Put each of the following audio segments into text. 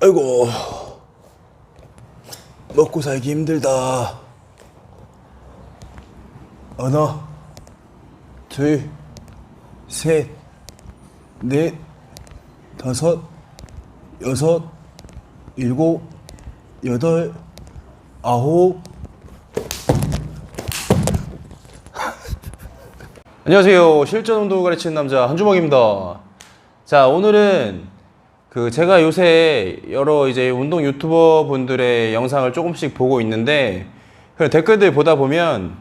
아이고 먹고 살기 힘들다 하나 둘셋넷 다섯 여섯 일곱 여덟 아홉 안녕하세요. 실전 운동을 가르치는 남자 한주먹입니다. 자, 오늘은 그 제가 요새 여러 이제 운동 유튜버 분들의 영상을 조금씩 보고 있는데 그 댓글들 보다 보면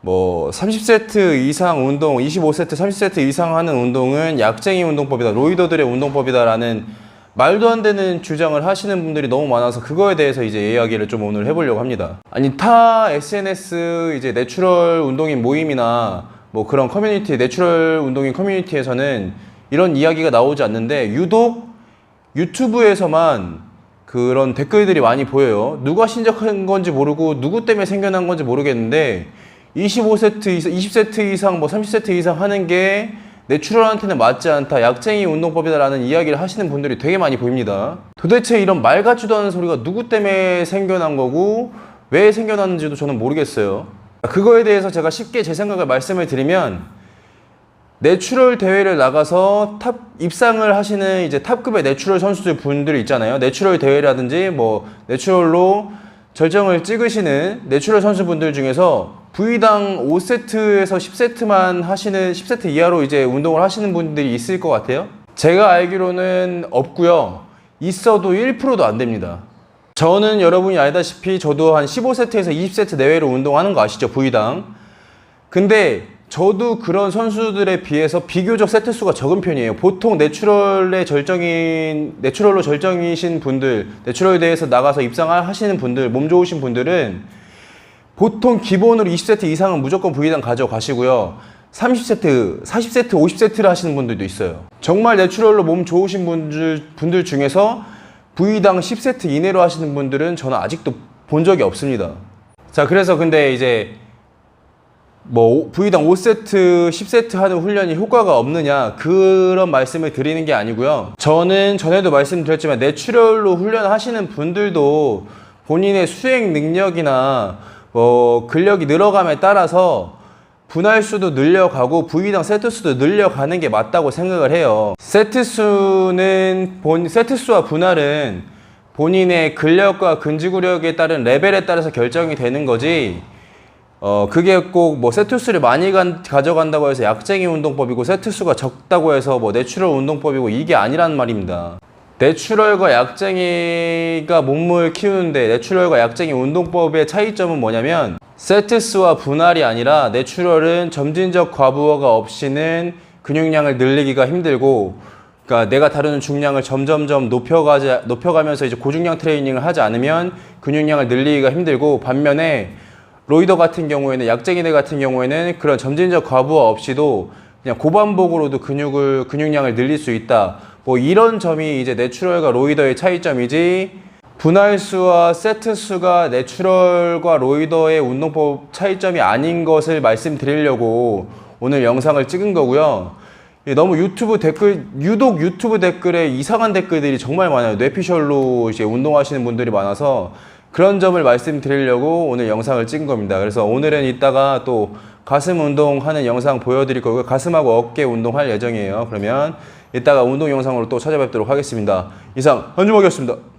뭐 30세트 이상 운동, 25세트, 30세트 이상 하는 운동은 약쟁이 운동법이다. 로이더들의 운동법이다라는 말도 안 되는 주장을 하시는 분들이 너무 많아서 그거에 대해서 이제 이야기를 좀 오늘 해보려고 합니다. 아니 타 SNS 이제 내추럴 운동인 모임이나 뭐 그런 커뮤니티 내추럴 운동인 커뮤니티에서는 이런 이야기가 나오지 않는데 유독 유튜브에서만 그런 댓글들이 많이 보여요. 누가 신적한 건지 모르고 누구 때문에 생겨난 건지 모르겠는데 25세트 이상, 20세트 이상, 뭐 30세트 이상 하는 게 내추럴한테는 맞지 않다, 약쟁이 운동법이다라는 이야기를 하시는 분들이 되게 많이 보입니다. 도대체 이런 말 같지도 않은 소리가 누구 때문에 생겨난 거고 왜 생겨났는지도 저는 모르겠어요. 그거에 대해서 제가 쉽게 제 생각을 말씀을 드리면 내추럴 대회를 나가서 탑 입상을 하시는 이제 탑급의 내추럴 선수들 분들이 있잖아요. 내추럴 대회라든지 뭐 내추럴로 절정을 찍으시는 내추럴 선수분들 중에서 V당 5세트에서 10세트만 하시는 10세트 이하로 이제 운동을 하시는 분들이 있을 것 같아요. 제가 알기로는 없고요. 있어도 1%도 안 됩니다. 저는 여러분이 알다시피 저도 한 15세트에서 20세트 내외로 운동하는 거 아시죠? V당. 근데 저도 그런 선수들에 비해서 비교적 세트 수가 적은 편이에요. 보통 내추럴의 절정인 내추럴로 절정이신 분들, 내추럴 대회에서 나가서 입상을 하시는 분들, 몸 좋으신 분들은 보통 기본으로 20세트 이상은 무조건 V당 가져가시고요. 30세트, 40세트, 50세트를 하시는 분들도 있어요. 정말 내추럴로 몸 좋으신 분들, 분들 중에서 V당 10세트 이내로 하시는 분들은 저는 아직도 본 적이 없습니다. 자, 그래서 근데 이제 뭐 V당 5세트, 10세트 하는 훈련이 효과가 없느냐 그런 말씀을 드리는 게 아니고요. 저는 전에도 말씀드렸지만 내추럴로 훈련하시는 분들도 본인의 수행 능력이나 뭐 근력이 늘어감에 따라서 분할 수도 늘려가고 V당 세트 수도 늘려가는 게 맞다고 생각을 해요. 세트 수는 본 세트 수와 분할은 본인의 근력과 근지구력에 따른 레벨에 따라서 결정이 되는 거지. 어 그게 꼭 뭐 세트 수를 많이 간- 가져간다고 해서 약쟁이 운동법이고 세트 수가 적다고 해서 뭐 내추럴 운동법이고 이게 아니란 말입니다. 내추럴과 약쟁이가 몸을 키우는데 내추럴과 약쟁이 운동법의 차이점은 뭐냐면 세트 수와 분할이 아니라 내추럴은 점진적 과부하가 없이는 근육량을 늘리기가 힘들고 그러니까 내가 다루는 중량을 점점점 높여가자, 높여가면서 이제 고중량 트레이닝을 하지 않으면 근육량을 늘리기가 힘들고 반면에 로이더 같은 경우에는 약쟁이들 같은 경우에는 그런 점진적 과부하 없이도 그냥 고반복으로도 근육을 근육량을 늘릴 수 있다. 뭐 이런 점이 이제 내추럴과 로이더의 차이점이지 분할 수와 세트 수가 내추럴과 로이더의 운동법 차이점이 아닌 것을 말씀드리려고 오늘 영상을 찍은 거고요. 예, 너무 유튜브 댓글 유독 유튜브 댓글에 이상한 댓글들이 정말 많아요. 뇌피셜로 이제 운동하시는 분들이 많아서 그런 점을 말씀드리려고 오늘 영상을 찍은 겁니다. 그래서 오늘은 이따가 또 가슴 운동하는 영상 보여드릴 거고요. 가슴하고 어깨 운동할 예정이에요. 그러면 이따가 운동 영상으로 또 찾아뵙도록 하겠습니다. 이상 한주먹이었습니다.